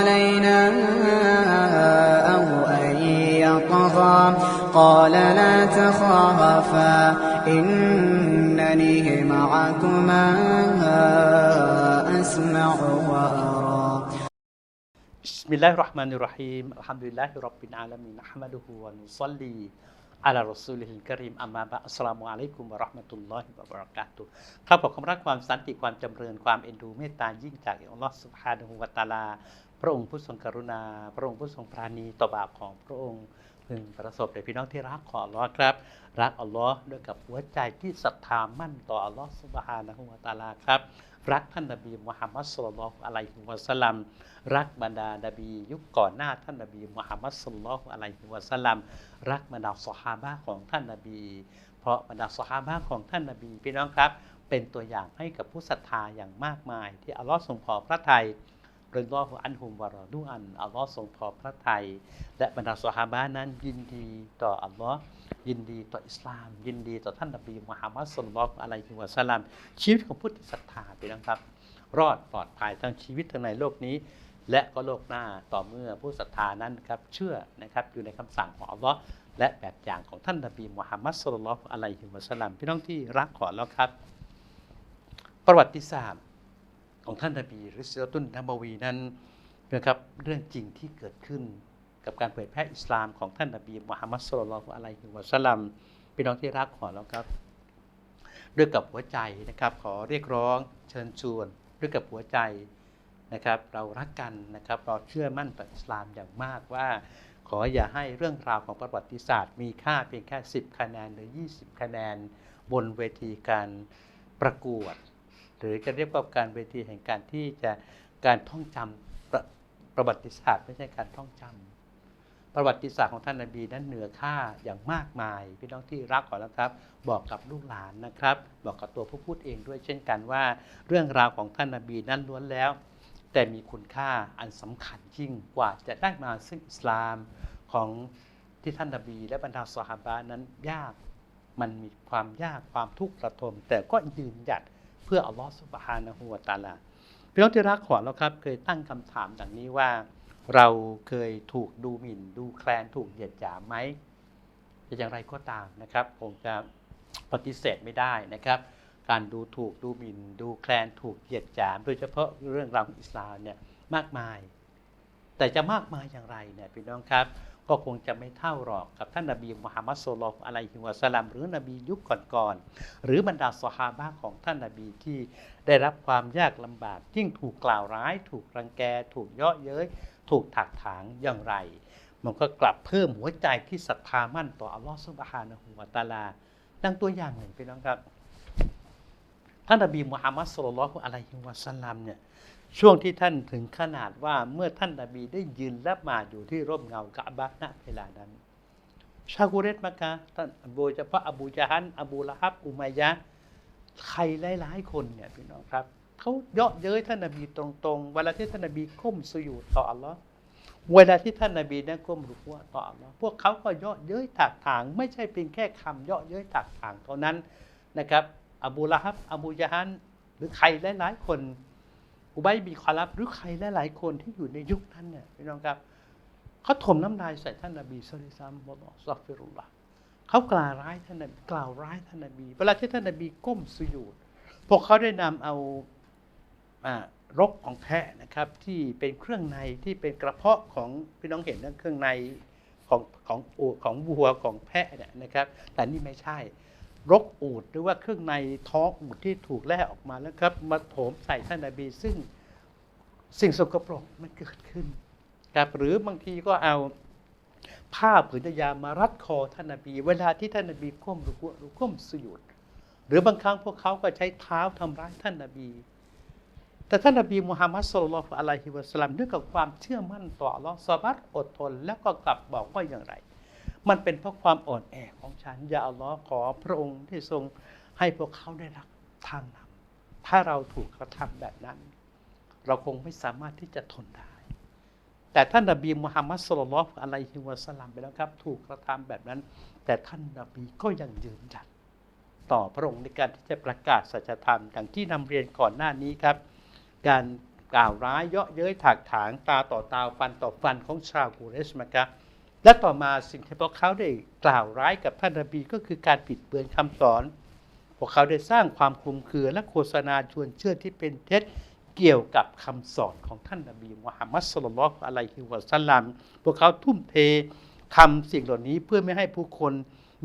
علينا أو أن يطغى قال لا تخافا إنني معكما أسمع وأرى بسم الله الرحمن الرحيم الحمد لله رب العالمين نحمده ونصلي على رسوله الكريم أما بعد السلام عليكمวะเราะห์มะตุลลอฮิวะบะเราะกาตุฮ์ครับขอความรักความสันติความจำเริญความเอ็นดูเมตตายิ่งจากอัลลอฮฺสุบฮานะฮูวะตะอาลา พระองค์ผู้ทรงกรุณา พระองค์ผู้ทรงปราณีต่อบาปของพระองค์พึงประสบแด่พี่น้องที่รักของอัลลอฮ์ครับ รักอัลลอฮ์ด้วยกับหัวใจที่ศรัทธามั่นต่ออัลลอฮ์สุบฮานะฮูวะตาลาครับรักท่านนบีมุฮัมมัดสุลลัลอฮุอะลัยฮิวะสัลลัมรักบรรดานบี ยุคก่อนหน้าท่านนบีมุฮัมมัดสุลลัลอฮุอะลัยฮิวะสัลลัมรักบรรดาสหาบะของท่านนบี เพราะบรรดาสหาบะของท่านนบีพี่น้องครับ เป็นตัวอย่างให้กับผู้ศรัทธาอย่างมากมาย ที่อัลลอฮ์ทรงพอพระทัย รินรอฮุอันฮุมวะรอดูอันอัลลอฮ์ทรงพอพระทัยและบรรดาสหาบะนั้น ยินดีต่ออัลลอฮ์ยินดีต่ออิสลาม ยินดีต่อท่านนบีมุฮัมมัดสุลลัลอฮุอะลัยฮิวะสัลลัมชีวิตของผู้ที่ศรัทธาพี่น้องครับ รอดปลอดภัยทั้งชีวิตทั้งในโลกนี้ และก็โลกหน้าต่อเมื่อผู้ศรัทธานั้นครับเชื่อนะครับอยู่ในคำสั่งของอัลลอฮ์และแบบอย่างของท่านนบีมุฮัมมัดสุลลัลอฮุอะลัยฮิวะสัลลัมพี่น้องที่รักขอแล้วครับ ประวัติศาสตร์ ของท่านนบีริสลาตุนนบวีนั้นนะครับเรื่องจริงที่เกิดขึ้นกับการเผยแพร่อิสลามของท่านนบีมุฮัมมัดสุลลัลลอฮุอะลัยฮิวะสัลลัมพี่น้องที่รักขอแล้วครับ ด้วยกับหัวใจนะครับ ขอเรียกร้องเชิญชวนด้วยกับหัวใจนะครับ เรารักกันนะครับ เราเชื่อมั่นต่ออิสลามอย่างมากว่า ขออย่าให้เรื่องราวของประวัติศาสตร์ มีค่าเพียงแค่ 10 คะแนนหรือ 20 คะแนน บนเวทีการประกวด หรือจะเรียกว่าการเวทีแห่งการที่จะการท่องจำประประวัติศาสตร์ไม่ใช่การท่องจำประวัติศาสตร์ของท่านนบีนั้นเหนือค่าอย่างมากมายพี่น้องที่รักขอแล้วครับ บอกกับลูกหลานนะครับ บอกกับตัวผู้พูดเองด้วยเช่นกันว่า เรื่องราวของท่านนบีนั้นล้วนแล้ว แต่มีคุณค่าอันสำคัญยิ่งกว่าจะได้มาซึ่งอิสลามของที่ท่านนบี และบรรดาสหาบะนั้นยากมันมีความยากความทุกข์ระทม แต่ก็ยืนหยัด พื่ออัลลอฮฺสุบฮานะฮูวะตะอาลาพี่น้องที่รักขอแล้วครับ เคยตั้งคำถามดังนี้ว่า เราเคยถูกดูหมิ่น ดูแคลนถูกเหยียดหยามไหมจะอย่างไรก็ตามนะครับคงจะปฏิเสธไม่ได้นะครับ การดูถูกดูหมิ่น ดูแคลนถูกเหยียดหยาม โดยเฉพาะเรื่องราวอิสลามเนี่ยมากมาย แต่จะมากมายอย่างไรเนี่ยพี่น้องครับ ก็คงจะไม่เท่าหรอกกับท่านนบีมุฮัมมัดสุลลัลอฮุอะลัยฮิวะสลลัมหรือนบียุคก่อนๆหรือบรรดาสหาบะของท่านนบีที่ได้รับความยากลำบากยิ่งถูกกล่าวร้าย ถูกรังแก ถูกเยาะเย้ยถูกถักถางอย่างไร มันก็กลับเพิ่มหัวใจที่ศรัทธามั่นต่ออัลลอฮฺซุบฮานะฮูวะตาลา ดังตัวอย่างหนึ่งพี่น้องครับ ท่านนบีมุฮัมมัดสุลลัลอฮุอะลัยฮิวะสลัมเนี่ย ช่วงที่ท่านถึงขนาดว่าเมื่อท่านนบีได้ยืนละหมาดอยู่ที่ร่มเงากะบะณเวลานั้น ชากุเรตมักะท่านโดยเฉพาะอบูจาฮันอบูละฮับอุมัยยะใครหลายๆคนเนี่ยพี่น้องครับเขาเยาะเย้ยท่านนบีตรงๆ เวลาที่ท่านนบีก้มสุญูดต่ออัลลอฮ์เวลาที่ท่านนบีนั้นก้มรุกวะต่ออัลลอฮ์พวกเขาก็เยาะเย้ยถากถาง ไม่ใช่เพียงแค่คำเยาะเย้ยถากถางเท่านั้นนะครับ อบูละฮับอบูจาฮันหรือใครหลายๆคน อุบัยบีคอลับหรือใครหลายๆคนที่อยู่ในยุคนั้นเนี่ยพี่น้องครับเขาถมน้ำลายใส่ท่านนบีสุลต่านบอลซอฟิรุลละเขากล่าวร้ายท่านนบีกล่าวร้ายท่านนบีเวลาที่ท่านนบีก้มสุญูดพวกเขาได้นำเอารกของแพะนะครับ ที่เป็นเครื่องในที่เป็นกระเพาะของพี่น้องเห็นนั่นเครื่องในของของของวัวของแพะเนี่ยนะครับ แต่นี่ไม่ใช่ รกอูดหรือว่าเครื่องในท้องอูดที่ถูกแล่ออกมาแล้วครับ มาโถมใส่ท่านนบีซึ่งสิ่งสกปรกมันเกิดขึ้นครับหรือบางทีก็เอาผ้าผืนยามารัดคอท่านนบี เวลาที่ท่านนบีก้มรุกุรุก้มสยุดหรือบางครั้งพวกเขาก็ใช้เท้าทำร้ายท่านนบี แต่ท่านนบีมุฮัมมัดสุลลัลอฮุอะลัยฮิวะสลลัมด้วยกับความเชื่อมั่นต่ออัลลอฮ์ซอบัตอดทน แล้วก็กลับบอกว่าอย่างไร มันเป็นเพราะความอ่อนแอของฉัน อย่าเอัลลอขอพระองค์ที่ทรงให้พวกเขาได้รับทางนำถ้าเราถูกกระทำแบบนั้น เราคงไม่สามารถที่จะทนได้ แต่ท่านนบีมุฮัมมัดสุลลัลอะลัยฮิวะสลัมไปแล้วครับ ถูกกระทำแบบนั้น แต่ท่านนบีก็ยังยืนหยัดต่อพระองค์ในการที่จะประกาศสัจธรรมอย่างที่นำเรียนก่อนหน้านี้ครับ การกล่าวร้ายเยาะเย้ยถากถางตาต่อตาฟันต่อฟันของชาวกุเรชมะกะ และต่อมาสิ่งที่พวกเขาได้กล่าวร้ายกับท่านนบีก็คือการปิดเบือนคำสอน พวกเขาได้สร้างความคลุมเครือและโฆษณาชวนเชื่อที่เป็นเท็จเกี่ยวกับคำสอนของท่านนบีมุฮัมมัดสุลลัลลอฮุอะลัยฮิวะสัลลัมพวกเขาทุ่มเททำสิ่งเหล่านี้เพื่อไม่ให้ผู้คน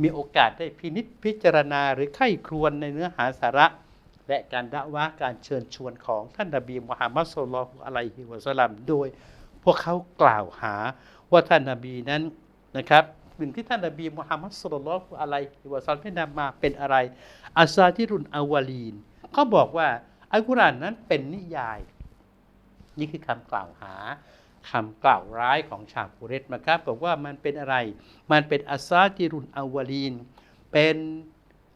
มีโอกาสได้พินิจพิจารณาหรือไข้ครวญในเนื้อหาสาระ และการดะวะการเชิญชวนของท่านนบีมุฮัมมัดสุลลัลลอฮุอะลัยฮิวะสัลลัมโดย พวกเขากล่าวหาว่าท่านนบีนั้นนะครับสิ่งที่ท่านนบีมุฮัมมัดสุลลัลลออะลัยฮิวะสัลลัมได้นำมาเป็นอะไรอาซาติรุนอวาลีนเขาบอกว่าอัลกุรอานนั้นเป็นนิยาย นี่คือคำกล่าวหาคำกล่าวร้ายของชาวกุเรชมาครับบอกว่ามันเป็นอะไร มันเป็นอาซาติรุนอวาลีน เป็น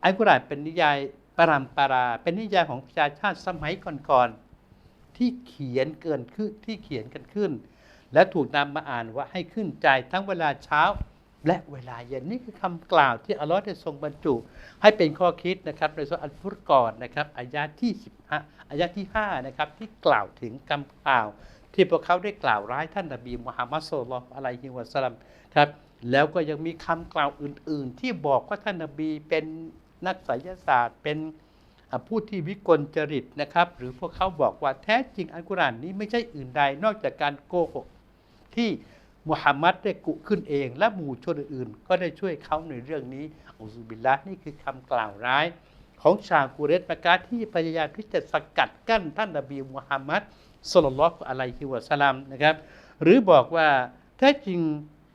อัลกุรอานเป็นนิยายปรามปรา เป็นนิยายของประชาชาติสมัยก่อนๆที่เขียนเกินขึ้นที่เขียนกันขึ้น และถูกนำมาอ่านว่าให้ขึ้นใจทั้งเวลาเช้าและเวลาเย็นนี่คือคำกล่าวที่อัลลอฮ์ได้ทรงบรรจุ ให้เป็นข้อคิดนะครับในสุอัลฟุรกอนนะครับอายะที่15อายะที่5นะครับที่กล่าวถึงคำกล่าว ที่พวกเขาได้กล่าวร้ายท่านนบีมุฮัมมัดสุลลัลอะลัยฮิวะสัลลัมครับแล้วก็ยังมีคำกล่าวอื่น ๆ ที่บอกว่าท่านนบีเป็นนักไสยศาสตร์เป็นผู้ที่วิกลจริตนะครับ หรือพวกเขาบอกว่าแท้จริงอัลกุรอานนี้ไม่ใช่อื่นใดนอกจากการโกหก ที่มุฮัมมัดได้กุขึ้นเอง และหมู่ชนอื่นๆ ก็ได้ช่วยเขาในเรื่องนี้อัลลอฮฺบิลละนี่คือคำกล่าวร้าย ของชาวกุเรตมากาที่พยายามที่จะสกัดกั้นท่านนบีมุฮัมมัดสุลลัลอฮุอะลัยฮิวะสัลลัมนะครับ หรือบอกว่าแท้จริง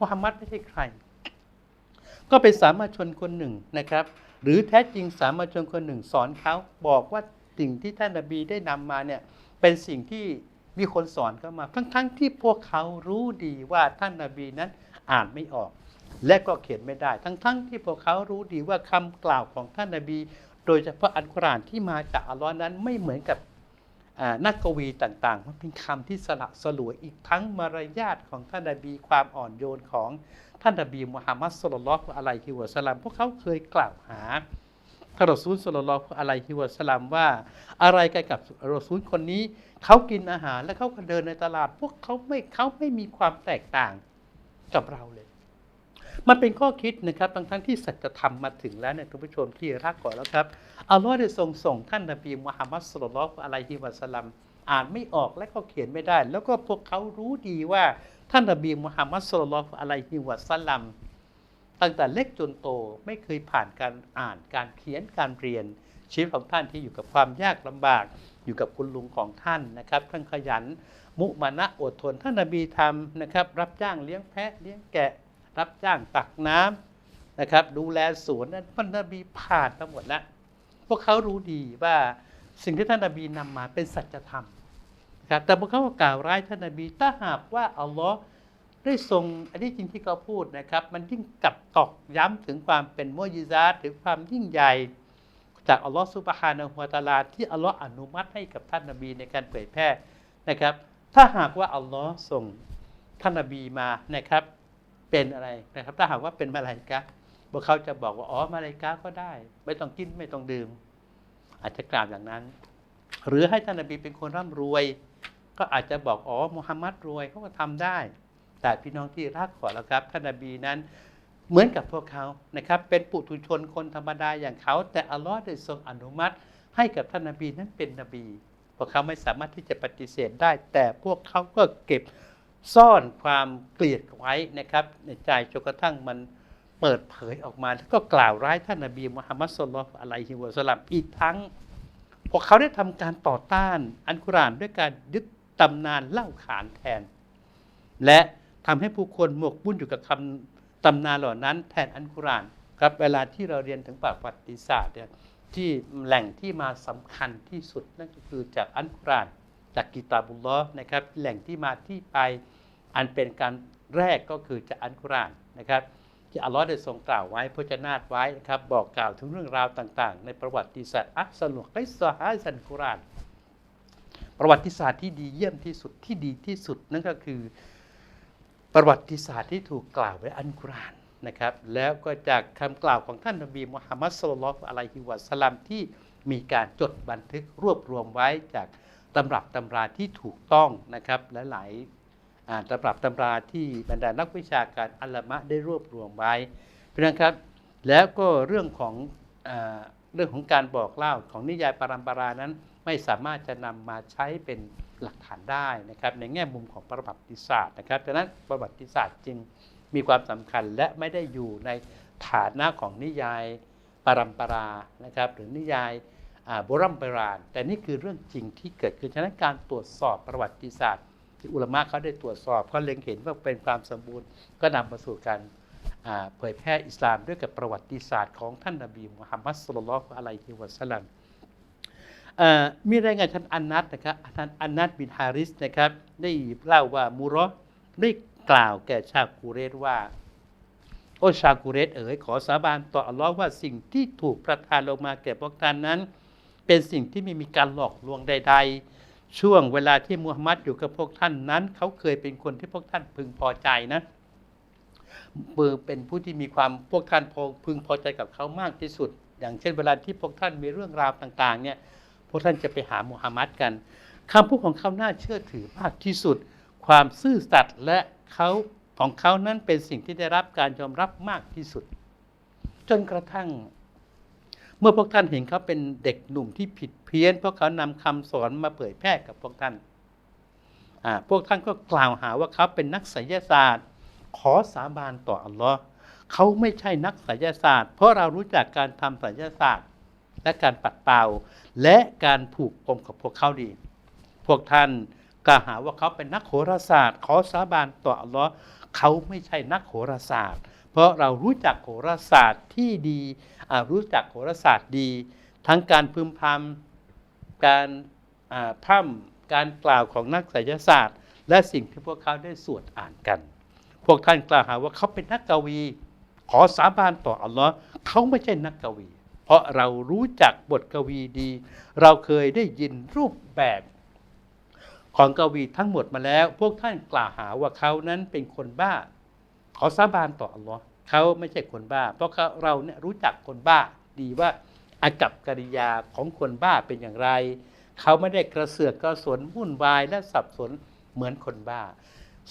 มุฮัมมัดไม่ใช่ใคร ก็เป็นสามัญชนคนหนึ่งนะครับ หรือแท้จริงสามัญชนคนหนึ่งสอนเขาบอกว่าสิ่งที่ท่านนบีได้นำมาเนี่ยเป็นสิ่งที่ มีคนสอนเข้ามา ทั้งๆที่พวกเขารู้ดีว่าท่านนบีนั้นอ่านไม่ออก และก็เขียนไม่ได้ ทั้งๆที่พวกเขารู้ดีว่าคำกล่าวของท่านนบี โดยเฉพาะอัลกุรอานที่มาจากอัลลอฮ์นั้นไม่เหมือนกับนักกวีต่างๆ มันเป็นคำที่สละสลวยอีกทั้งมารยาทของท่านนบี ความอ่อนโยนของท่านนบีมุฮัมมัดสุลลัลลอฮุอะลัยฮิวะสัลลัมพวกเขาเคยกล่าวหา ท่านรอซูลสุลลัลอะลัยฮิวะสลลัมว่า อะไรกันกับรอซูลคนนี้เขากินอาหารและเขาก็เดินในตลาด พวกเขาไม่เขาไม่มีความแตกต่างกับเราเลย มันเป็นข้อคิดนะครับทั้งทั้งที่สัจธรรมมาถึงแล้วเนี่ยท่านผู้ชมที่รักก่อนแล้วครับอัลลอฮ์ได้ทรงส่งท่านนบีมุฮัมมัดสุลลัลลอะลัยฮิวะสลลัมอ่านไม่ออกและก็เขียนไม่ได้ แล้วก็พวกเขารู้ดีว่าท่านนบีมุฮัมมัดสุลลัลลอะลัยฮิวะสลลัม ตั้งแต่เล็กจนโตไม่เคยผ่านการอ่านการเขียนการเรียนชีวิตของท่านที่อยู่กับความยากลำบาก อยู่กับคุณลุงของท่านนะครับท่านขยัน มุมานะอดทนท่านนบีทำนะครับรับจ้างเลี้ยงแพะเลี้ยงแกะ รับจ้างตักน้ำนะครับดูแลสวนนั้นท่านนบีผ่านทั้งหมดแล้วพวกเขารู้ดีว่าสิ่งที่ท่านนบีนำมาเป็นสัจธรรมนะครับแต่พวกเขาก็กล่าวร้ายท่านนบีถ้าหากว่าอัลลอฮ์ ได้ทรงอันนี้จริงที่เขาพูดนะครับ มันยิ่งกลับตอกย้ำถึงความเป็นโมยิซาถึงความยิ่งใหญ่ จากอัลลอฮ์ซุบฮานะฮูวะตาลา ที่อัลลอฮ์อนุมัติให้กับท่านนบีในการเผยแพร่นะครับ ถ้าหากว่าอัลลอฮ์ส่งท่านนบีมานะครับ เป็นอะไรนะครับ ถ้าหากว่าเป็นมาลายกะพวกเขาจะบอกว่าอ๋อมาลายกะก็ได้ ไม่ต้องกินไม่ต้องดื่ม อาจจะกล่าวอย่างนั้น หรือให้ท่านนบีเป็นคนร่ำรวย ก็อาจจะบอกอ๋อมุฮัมมัดรวยเขาก็ทำได้ แต่พี่น้องที่รักขอแล้วครับท่านนบีนั้น เหมือนกับพวกเขานะครับ เป็นปุถุชนคนธรรมดาอย่างเขา แต่อัลลอฮ์ได้ทรงอนุมัติ ให้กับท่านนบีนั้นเป็นนบีพวกเขาไม่สามารถที่จะปฏิเสธได้ แต่พวกเขาก็เก็บซ่อนความเกลียดไว้นะครับ ในใจจนกระทั่งมันเปิดเผยออกมาแล้วก็กล่าวร้ายท่านนบีมุฮัมมัดสุลลัลอะลัยฮิวะสลัมอีกทั้งพวกเขาได้ทำการต่อต้านอันกุรานด้วยการยึดตำนานเล่าขานแทน และ ทำให้ผู้คนหมกมุ่นอยู่กับคำตำนานเหล่านั้นแทนอันกุรานครับเวลาที่เราเรียนถึงประวัติศาสตร์เนี่ยที่แหล่งที่มาสำคัญที่สุดนั่นก็คือจากอันกุรานจากกิตาบุลลอฮ์นะครับแหล่งที่มาที่ไปอันเป็นการแรกก็คือจากอันกุรานนะครับที่อัลลอฮ์ได้ทรงกล่าวไว้พจนาตไว้นะครับบอกกล่าวถึงเรื่องราวต่างๆ ในประวัติศาสตร์อัสลุกิสฮาซันกุราน ประวัติศาสตร์ที่ดีเยี่ยมที่สุดที่ดีที่สุดนั่นก็คือ ประวัติศาสตร์ที่ถูกกล่าวไว้อันกุรอานนะครับ แล้วก็จากคำกล่าวของท่านนบีมุฮัมมัดสุลลัลอะลัยฮิวะสลลัมที่มีการจดบันทึกรวบรวมไว้จากตำรับตำราที่ถูกต้องนะครับและหลายตำรับตำราที่บรรดานักวิชาการอัลลามะได้รวบรวมไว้เพราะฉะนั้นครับ แล้วก็เรื่องของอเรื่องของการบอกเล่าของนิยายปรัมปรานั้นไม่สามารถจะนำมาใช้เป็น หลักฐานได้นะครับในแง่มุมของประวัติศาสตร์นะครับดังนั้นประวัติศาสตร์จึงมีความสำคัญและไม่ได้อยู่ในฐานะของนิยายปรัมปรานะครับหรือนิยายโบราณโบราณ แต่นี่คือเรื่องจริงที่เกิดขึ้นฉะนั้นการตรวจสอบประวัติศาสตร์ ที่อุลามะเขาได้ตรวจสอบเขาเล็งเห็นว่าเป็นความสมบูรณ์ ก็นำมาสู่การเผยแพร่อิสลามด้วยกับประวัติศาสตร์ของท่านนบีมุฮัมมัดสุลลัลลอฮุอะลัยฮิวะสัลลัม มีรายงานท่านอันนัตนะครับท่านอันนัตบินฮาริสนะครับ ได้เล่าว่ามูรอได้กล่าวแก่ชาวกูเรตว่า โอชาวกูเรตเอ๋ยขอสาบานต่ออัลลอฮ์ว่าสิ่งที่ถูกประทานลงมาแก่พวกท่านนั้น เป็นสิ่งที่ไม่มีการหลอกลวงใด ๆ ช่วงเวลาที่มูฮัมหมัดอยู่กับพวกท่านนั้น เขาเคยเป็นคนที่พวกท่านพึงพอใจนะเป็นผู้ที่มีความพวกท่านพึงพอใจกับเขามากที่สุด อย่างเช่นเวลาที่พวกท่านมีเรื่องราวต่าง ๆ เนี่ย วกท่านจะไปหามูฮัมหมัดกันคำพูดของเขาน่าเชื่อถือมากที่สุด ความซื่อสัตย์และเขาของเขานั้นเป็นสิ่งที่ได้รับการยอมรับมากที่สุด จนกระทั่ง เมื่อพวกท่านเห็นเขาเป็นเด็กหนุ่มที่ผิดเพี้ยนเพราะเขานำคำสอนมาเผยแพร่กับพวกท่านพวกท่านก็กล่าวหาว่าเขาเป็นนักไสยศาสตร์ ขอสาบานต่ออัลลอฮ์เขาไม่ใช่นักไสยศาสตร์ เพราะเรารู้จักการทำไสยศาสตร์ และการปัดเป่า และการผูกปมกับพวกเขาดี พวกท่านกล่าวหาว่าเขาเป็นนักโหราศาสตร์ ขอสาบานต่ออัลลอฮ์เขาไม่ใช่นักโหราศาสตร์ เพราะเรารู้จักโหราศาสตร์ที่ดีรู้จักโหราศาสตร์ดี ทั้งการพึมพำการพร่ำการกล่าวของนักไสยศาสตร์ และสิ่งที่พวกเขาได้สวดอ่านกัน พวกท่านกล่าวหาว่าเขาเป็นนักกวี ขอสาบานต่ออัลลอฮ์เขาไม่ใช่นักกวี เพราะเรารู้จักบทกวีดี เราเคยได้ยินรูปแบบของกวีทั้งหมดมาแล้ว พวกท่านกล่าวหาว่าเขานั้นเป็นคนบ้า ขอสาบานต่ออัลลอฮ์เขาไม่ใช่คนบ้า เพราะเราเนี่ยรู้จักคนบ้าดีว่าอากับกิริยาของคนบ้าเป็นอย่างไร เขาไม่ได้กระเสือกกระสนวุ่นวายและสับสนเหมือนคนบ้า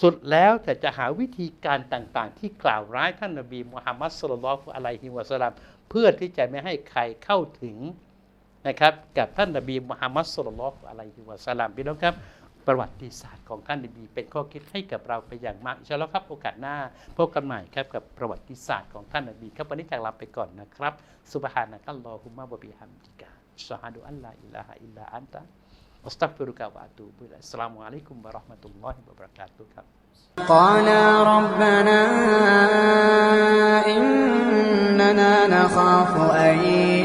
สุดแล้วแต่จะหาวิธีการต่างๆ ที่กล่าวร้ายท่านนบีมุฮัมมัดสุลลัลลอฮุอะลัยฮิวะสลลัมเพื่อที่จะไม่ให้ใครเข้าถึงนะครับกับท่านนบีมุฮัมมัดสุลลัลลอฮุอะลัยฮิวะสลลัมพี่น้องครับ ประวัติศาสตร์ของท่านนบีเป็นข้อคิดให้กับเราไปอย่างมากอินชาอัลลอฮ์ครับโอกาสหน้าพบกันใหม่ครับกับประวัติศาสตร์ของท่านนบีครับวันนี้จากลาไปก่อนนะครับซุบฮานะกัลลอฮุมะบะบิฮัมดิกะชะฮาดุอัลลาอิลาฮะอิลลาอันตะ أستغفرك وأتوب إليك السلام عليكم ورحمة الله وبركاته قالا ربنا إننا نخاف أن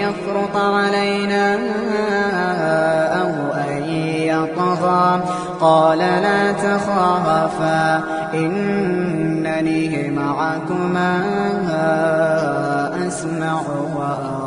يفرط علينا أو أن يطغى قال لا تخافا إنني معكما أسمع وأرى